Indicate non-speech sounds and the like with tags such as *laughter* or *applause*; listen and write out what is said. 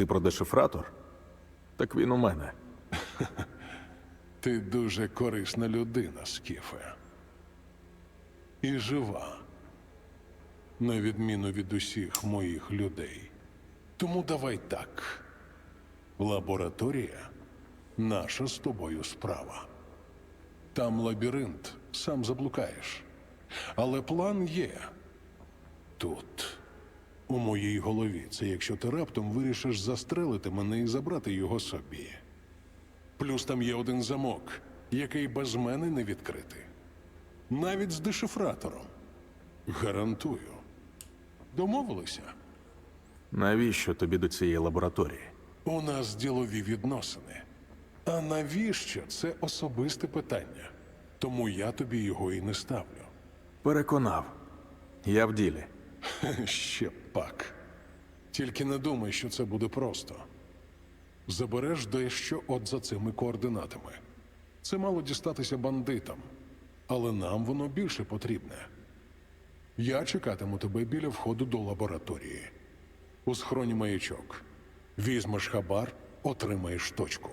Ти про дешифратор? Так він у мене. *laughs* Ти дуже корисна людина, Скіфе. І жива, на відміну від усіх моїх людей. Тому давай так. Лабораторія наша з тобою справа. Там лабіринт, сам заблукаєш. Але план є. Тут, у моїй голові, це якщо ти раптом вирішиш застрелити мене і забрати його собі. Плюс там є один замок, який без мене не відкрити. Навіть з дешифратором. Гарантую. Домовилися? Навіщо тобі до цієї лабораторії? У нас ділові відносини. А навіщо це особисте питання? Тому я тобі його і не ставлю. Переконав. Я в ділі. *laughs* Ще пак. Тільки не думай, що це буде просто. Забереш дещо от за цими координатами. Це мало дістатися бандитам, але нам воно більше потрібне. Я чекатиму тебе біля входу до лабораторії. У схроні маячок. Візьмеш хабар, отримаєш точку.